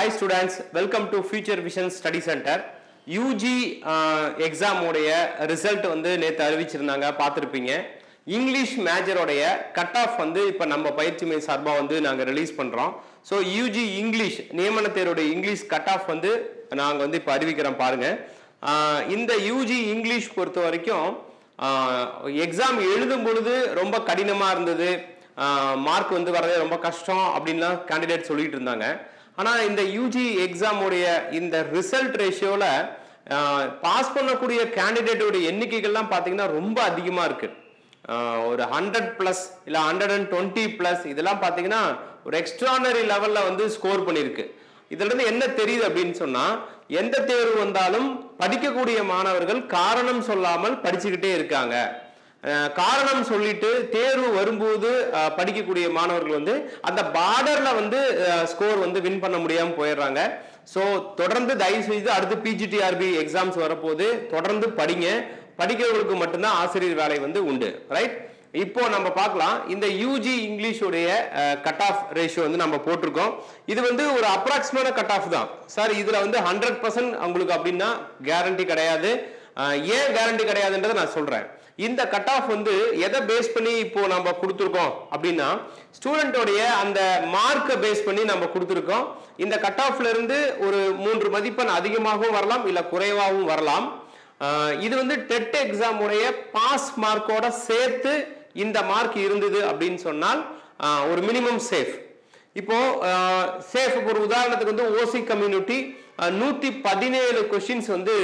Hi students welcome to future vision study centre UG எக்ஸாமுடைய result வந்து நேற்று அறிவிச்சிருந்தாங்க பார்த்துருப்பீங்க. English மேஜரோடைய cut off வந்து இப்போ நம்ம பயிற்சி மைய சார்பாக வந்து நாங்கள் ரிலீஸ் பண்ணுறோம் ஸோ யூஜி இங்கிலீஷ் நியமன தேர்வுடைய இங்கிலீஷ் கட் ஆஃப் வந்து நாங்கள் வந்து இப்போ அறிவிக்கிறோம் பாருங்கள் இந்த யூஜி இங்கிலீஷ் பொறுத்த வரைக்கும் எக்ஸாம் எழுதும் பொழுது ரொம்ப கடினமாக இருந்தது. மார்க் வந்து வரதே ரொம்ப கஷ்டம் அப்படின்லாம் கேண்டிடேட் சொல்லிட்டு இருந்தாங்க. ஆனால் இந்த யூஜி எக்ஸாமுடைய இந்த ரிசல்ட் ரேஷியோவில் பாஸ் பண்ணக்கூடிய கேண்டிடேட்டோட எண்ணிக்கைகள்லாம் பார்த்தீங்கன்னா ரொம்ப அதிகமாக இருக்குது ஒரு ஹண்ட்ரட் ப்ளஸ் இல்லை ஹண்ட்ரட் அண்ட் டுவெண்ட்டி ப்ளஸ் இதெல்லாம் பார்த்தீங்கன்னா ஒரு எக்ஸ்ட்ரானரி லெவலில் வந்து ஸ்கோர் பண்ணியிருக்கு இதிலிருந்து என்ன தெரியுது அப்படின்னு சொன்னால் எந்த தேர்வு வந்தாலும் படிக்கக்கூடிய மாணவர்கள் காரணம் சொல்லாமல் படிச்சுக்கிட்டே இருக்காங்க. காரணம் சொல்லிட்டு தேர்வு வரும்போது படிக்கக்கூடிய மாணவர்கள் வந்து அந்த பார்டர்ல வந்து ஸ்கோர் வந்து வின் பண்ண முடியாமல் போயிடுறாங்க. ஸோ தொடர்ந்து தயவு செய்து அடுத்து பிஜிடிஆர்பி எக்ஸாம்ஸ் வரப்போது தொடர்ந்து படிங்க. படிக்கிறவங்களுக்கு மட்டும்தான் ஆசிரியர் வேலை வந்து உண்டு. ரைட் இப்போ நம்ம பார்க்கலாம். இந்த யூஜி இங்கிலீஷுடைய கட் ஆஃப் ரேஷியோ வந்து நம்ம போட்டிருக்கோம். இது வந்து ஒரு அப்ராக்சிமேட் கட் ஆஃப் தான். சார் இதில் வந்து ஹண்ட்ரட் பர்சன்ட் உங்களுக்கு அப்படின்னா கேரண்டி கிடையாது. ஏன் கேரண்டி கிடையாதுன்றதை நான் சொல்கிறேன் இந்த கட் ஆஃப் வந்து எதை பேஸ் பண்ணி இப்போ நம்ம கொடுத்துருக்கோம் அப்படின்னா ஸ்டூடெண்ட்டோடைய அந்த மார்க்கை பேஸ் பண்ணி நம்ம கொடுத்துருக்கோம். இந்த கட் ஆஃப்ல இருந்து ஒரு மூன்று மதிப்பெண் அதிகமாகவும் வரலாம் இல்லை குறைவாகவும் வரலாம். இது வந்து டெட் எக்ஸாம் உடைய பாஸ் மார்க்கோட சேர்த்து இந்த மார்க் இருந்தது அப்படின்னு சொன்னால் ஒரு மினிமம் சேஃப் இப்போ சேஃப் ஒரு உதாரணத்துக்கு வந்து ஓசி கம்யூனிட்டி நூற்றி பதினேழு கொஷின்ஸ் வந்து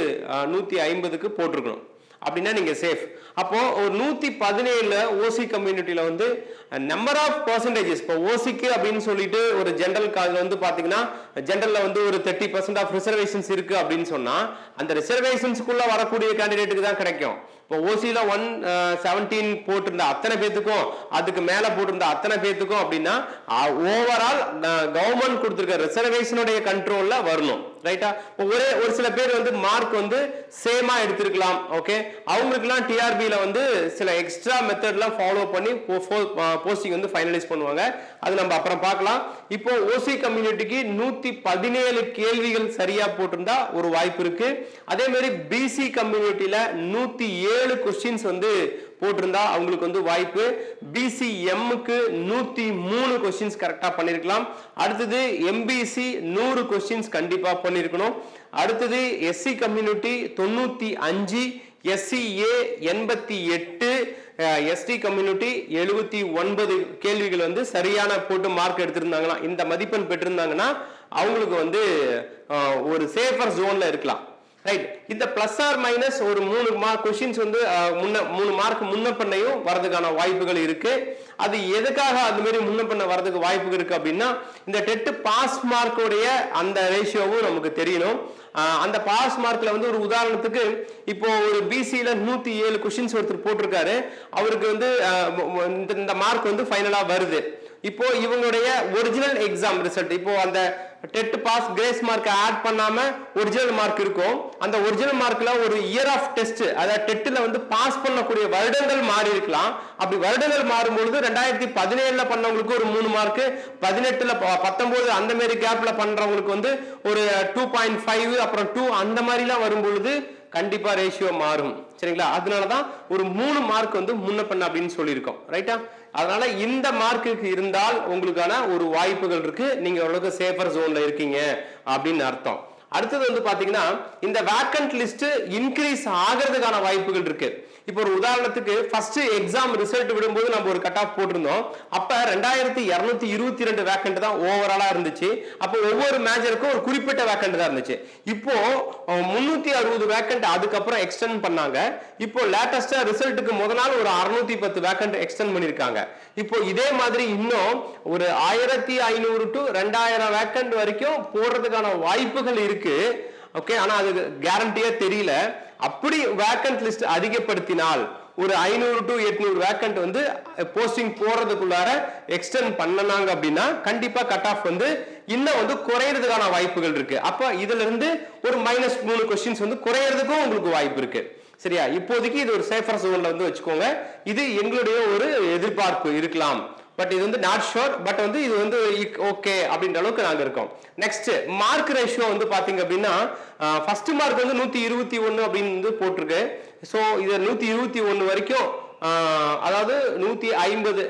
நூற்றி ஐம்பதுக்கு போட்டிருக்கணும். அப்படின்னா நீங்கள் சேஃப் அப்போது ஒரு நூற்றி பதினேழில் ஓசி கம்யூனிட்டியில் வந்து நம்பர் ஆஃப் பர்சன்டேஜஸ் இப்போ ஓசிக்கு அப்படின்னு சொல்லிட்டு ஒரு ஜென்ரல் காலில் வந்து பார்த்தீங்கன்னா ஜென்ரலில் வந்து ஒரு தேர்ட்டி பர்சன்ட் ஆஃப் ரிசர்வேஷன்ஸ் இருக்குது அப்படின்னு சொன்னால் அந்த ரிசர்வேஷன்ஸ்க்குள்ள வரக்கூடிய கேண்டிடேட்டுக்கு தான் கிடைக்கும். இப்போ ஓசியில் ஒன் செவன்டீன் போட்டிருந்த அத்தனை பேத்துக்கும் அதுக்கு மேலே போட்டிருந்த அத்தனை பேத்துக்கும் அப்படின்னா ஓவரால் கவர்மெண்ட் கொடுத்துருக்க ரிசர்வேஷனுடைய கண்ட்ரோலில் வரணும். ரைட்டா இப்போ ஒரே ஒரு சில பேர் வந்து மார்க் வந்து சேமா எடுத்திருக்கலாம் ஓகே அவங்களுக்குலாம் டிஆர்பியில் வந்து சில எக்ஸ்ட்ரா மெத்தட்லாம் ஃபாலோ பண்ணி போஸ்டிங் வந்து ஃபைனலைஸ் பண்ணுவாங்க. அது நம்ம அப்புறம் பார்க்கலாம். இப்போ ஓசி கம்யூனிட்டிக்கு நூற்றி பதினேழு கேள்விகள் சரியாக போட்டிருந்தா ஒரு வாய்ப்பு இருக்கு. அதே மாதிரி பிசி கம்யூனிட்டியில் நூற்றி ஏழு கொஸ்டின்ஸ் வந்து போட்டிருந்தா அவங்களுக்கு வந்து வாய்ப்பு. பிசிஎம்முக்கு நூத்தி மூணு கொஸ்டின்ஸ் கரெக்டா பண்ணிருக்கலாம். அடுத்தது எம்பிசி நூறு கொஸ்டின்ஸ் கண்டிப்பா பண்ணிருக்கணும். அடுத்தது எஸ்சி கம்யூனிட்டி தொண்ணூத்தி அஞ்சு எஸ்சிஏ எண்பத்தி எட்டு எஸ்டி கம்யூனிட்டி எழுபத்தி ஒன்பது கேள்விகள் வந்து சரியான போட்டு மார்க் எடுத்திருந்தாங்கன்னா இந்த மதிப்பெண் பெற்றிருந்தாங்கன்னா அவங்களுக்கு வந்து ஒரு சேஃபர் ஜோன்ல இருக்கலாம். ரைட் இந்த பிளஸ் ஆர் மைனஸ் ஒரு மூணு மா கொஷின்ஸ் வந்து முன்ன மூணு மார்க் முன்ன பண்ணையும் வரதுக்கான வாய்ப்புகள் இருக்கு. அது எதுக்காக அந்த மாதிரி முன்ன பண்ண வரதுக்கு வாய்ப்புகள் இருக்கு அப்படின்னா இந்த டெட்டு பாஸ் மார்க்கோடைய அந்த ரேஷியோவும் நமக்கு தெரியணும். அந்த பாஸ் மார்க்ல வந்து ஒரு உதாரணத்துக்கு இப்போ ஒரு பிசியில நூத்தி ஏழு கொஷின்ஸ் ஒருத்தர் போட்டிருக்காரு. அவருக்கு வந்து இந்த- இந்த மார்க் வந்து ஃபைனலா வருது. இப்போ இவங்களுடைய ஒரிஜினல் எக்ஸாம் ரிசல்ட் இப்போ அந்த dead pass grace mark add பண்ணாம ஒரிஜினல் மார்க் இருக்கும். அந்த ஒரிஜினல் மார்க்ல ஒரு இயர் ஆஃப் டெஸ்ட் அதாவது டெட்டில் வந்து பாஸ் பண்ணக்கூடிய வருடங்கள் மாறி இருக்கலாம். அப்படி வருடங்கள் மாறும்பொழுது ரெண்டாயிரத்தி பதினேழுல பண்ணவங்களுக்கு ஒரு மூணு மார்க் பதினெட்டுல ப- பத்தொன்பது அந்த மாதிரி கேப்ல பண்றவங்களுக்கு வந்து ஒரு டூ பாயிண்ட் ஃபைவ் அப்புறம் டூ அந்த மாதிரிலாம் வரும்பொழுது கண்டிப்பா ரேஷியோ மாறும். சரிங்களா? அதனாலதான் ஒரு மூணு மார்க் வந்து முன்ன பண்ண அப்படின்னு சொல்லியிருக்கோம். ரைட்டா அதனால இந்த மார்க்குக்கு இருந்தால் உங்களுக்கான ஒரு வாய்ப்புகள் இருக்கு. நீங்க ஓரளவுக்கு சேஃபர் ஜோன்ல இருக்கீங்க அப்படின்னு அர்த்தம். அடுத்தது வந்து பாத்தீங்கன்னா இந்த வேக்கன்ட் லிஸ்ட் இன்க்ரீஸ் ஆகிறதுக்கான வாய்ப்புகள் இருக்கு. இப்போ ஒரு உதாரணத்துக்கு ஃபர்ஸ்ட் எக்ஸாம் ரிசல்ட் விடும்போது நம்ம ஒரு கட் ஆஃப் போட்டிருந்தோம். அப்ப ரெண்டாயிரத்தி இருநூத்தி இருபத்தி ரெண்டு வேக்கண்ட் தான் ஓவராலா இருந்துச்சு. அப்போ ஒவ்வொரு மேஜருக்கும் ஒரு குறிப்பிட்ட வேக்கண்ட் தான் இருந்துச்சு. இப்போ முன்னூத்தி அறுபது வேக்கண்ட் அதுக்கப்புறம் எக்ஸ்டெண்ட் பண்ணாங்க. இப்போ லேட்டஸ்டா ரிசல்ட்டுக்கு முத நாள் ஒரு அறுநூத்தி பத்து வேக்கண்ட் எக்ஸ்டெண்ட் பண்ணிருக்காங்க. இப்போ இதே மாதிரி இன்னும் ஒரு ஆயிரத்தி ஐநூறு டு ரெண்டாயிரம் வேக்கண்ட் வரைக்கும் போடுறதுக்கான வாய்ப்புகள் இருக்கு. ஓகே ஆனா அது கேரண்டியா தெரியல. அப்படி வேக்கன்ட் லிஸ்ட் அதிகப்படுத்தினால் ஒரு ஐநூறு டு எட்நூறு வேக்கண்ட் வந்து போஸ்டிங் போடுறதுக்குள்ளார எக்ஸ்டெண்ட் பண்ணனாங்க அப்படின்னா கண்டிப்பா கட் ஆஃப் வந்து இன்னும் வந்து குறையறதுக்கான வாய்ப்புகள் இருக்கு. அப்ப இதுல இருந்து ஒரு மைனஸ் மூணு கொஸ்டின்ஸ் வந்து குறையறதுக்கும் உங்களுக்கு வாய்ப்பு இருக்கு. சரியா? இப்போதைக்கு இது ஒரு சேஃபர் சோன்ல வந்து வச்சுக்கோங்க. இது எங்களுடைய ஒரு எதிர்பார்ப்பு இருக்கலாம். பட் இது வந்து நாட் ஷோர் பட் வந்து இது வந்து ஓகே அப்படின்ற அளவுக்கு நாங்கள் இருக்கோம். நெக்ஸ்ட் மார்க் ரேஷியோ வந்து பார்த்தீங்க அப்படின்னா ஃபர்ஸ்ட் மார்க் வந்து நூற்றி இருபத்தி ஒன்று அப்படின்னு வந்து போட்டிருக்கு. ஸோ இது நூற்றி இருபத்தி ஒன்று வரைக்கும் அதாவது நூற்றி ஐம்பது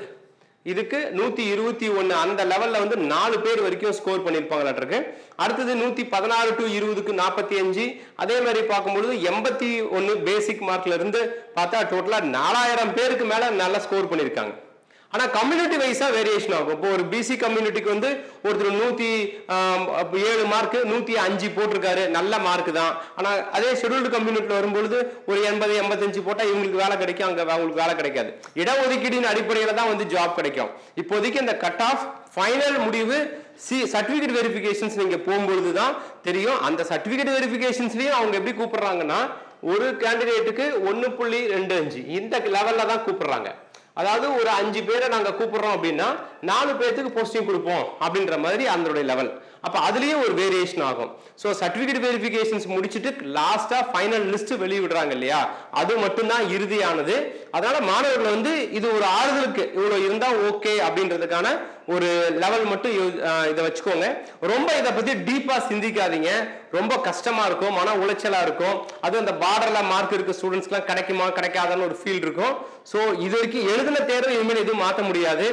இதுக்கு நூத்தி இருபத்தி ஒன்னு அந்த லெவல்ல வந்து நாலு பேர் வரைக்கும் ஸ்கோர் பண்ணிருப்பாங்களாட்டிருக்கு. அடுத்தது நூத்தி பதினாறு டு இருபதுக்கு நாற்பத்தி அஞ்சு அதே மாதிரி பார்க்கும்பொழுது எண்பத்தி ஒன்னு பேசிக் மார்க்ல இருந்து பார்த்தா டோட்டலா நாலாயிரம் பேருக்கு மேல நல்லா ஸ்கோர் பண்ணிருக்காங்க. ஆனால் கம்யூனிட்டி வைஸாக வேரியேஷன் ஆகும். இப்போ ஒரு பிசி கம்யூனிட்டிக்கு வந்து ஒருத்தர் நூற்றி ஏழு மார்க்கு நூற்றி அஞ்சு போட்டிருக்காரு. நல்ல மார்க் தான். ஆனால் அதே ஷெடியூல்டு கம்யூனிட்டியில் வரும்பொழுது ஒரு எண்பது எண்பத்தஞ்சு போட்டால் இவங்களுக்கு வேலை கிடைக்கும். அங்கே அவங்களுக்கு வேலை கிடைக்காது. இடஒதுக்கீடின் அடிப்படையில் தான் வந்து ஜாப் கிடைக்கும். இப்போதைக்கு இந்த கட் ஆஃப் ஃபைனல் முடிவு சி சர்டிஃபிகேட் வெரிஃபிகேஷன்ஸ் நீங்கள் போகும்பொழுது தான் தெரியும். அந்த சர்டிஃபிகேட் வெரிஃபிகேஷன்ஸ்லையும் அவங்க எப்படி கூப்பிடுறாங்கன்னா ஒரு கேண்டிடேட்டுக்கு ஒன்று புள்ளி ரெண்டு அஞ்சு. இந்த லெவலில் தான் கூப்பிடுறாங்க. அதாவது ஒரு அஞ்சு பேரை நாங்கள் கூப்பிடுறோம் அப்படின்னா நாலு பேர்த்துக்கு போஸ்டிங் கொடுப்போம் அப்படின்ற மாதிரி அதனுடைய லெவல் அப்போ அதுலேயே ஒரு வேரியேஷன் ஆகும். ஸோ சர்டிஃபிகேட் வெரிஃபிகேஷன்ஸ் முடிச்சுட்டு லாஸ்ட்டாக ஃபைனல் லிஸ்ட் வெளியிடுறாங்க இல்லையா? அது மட்டும்தான் இறுதியானது. அதனால மாணவர்கள் வந்து இது ஒரு ஆறுதலுக்கு இவ்வளவு இருந்தா ஓகே அப்படின்றதுக்கான ஒரு லெவல் மட்டும் இதை வச்சுக்கோங்க. ரொம்ப இதை பத்தி டீப்பா சிந்திக்காதீங்க. ரொம்ப கஷ்டமா இருக்கும் மன உளைச்சலா இருக்கும். அது அந்த பார்டர்ல மார்க் இருக்க ஸ்டூடெண்ட்ஸ்லாம் கிடைக்குமா கிடைக்காதான்னு ஒரு ஃபீல் இருக்கும். ஸோ இது வரைக்கும் எழுதின தேர்வு இனிமேல் எதுவும் மாற்ற முடியாது.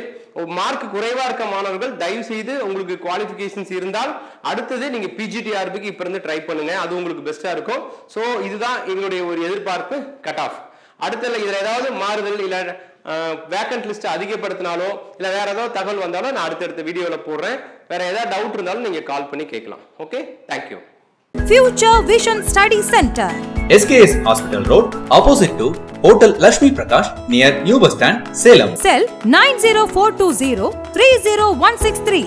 மார்க் குறைவா இருக்க மாணவர்கள் தயவு செய்து உங்களுக்கு குவாலிஃபிகேஷன்ஸ் இருந்தால் அடுத்தது நீங்க பிஜிடிஆர்பிக்கு இப்ப இருந்து ட்ரை பண்ணுங்க. அது உங்களுக்கு பெஸ்டா இருக்கும். ஸோ இதுதான் எங்களுடைய ஒரு எதிர்பார்ப்பு கட் ஆஃப் அடுத்ததுல இதுல ஏதாவது மாறுதல் இல்ல வேக்கன்ட் லிஸ்ட் அதிகப்படுத்தினாலோ இல்ல வேற ஏதாவது தகவல் வந்தாலும் நான் அடுத்தடுத்த வீடியோல போடுறேன். வேற ஏதாவது டவுட் இருந்தாலும் நீங்க கால் பண்ணி கேட்கலாம். Okay thank you Future Vision Study Center. SKS Hospital Road, opposite to Hotel Lashmi Prakash, near New Bus Stand, Salem. Cell 90420 30163.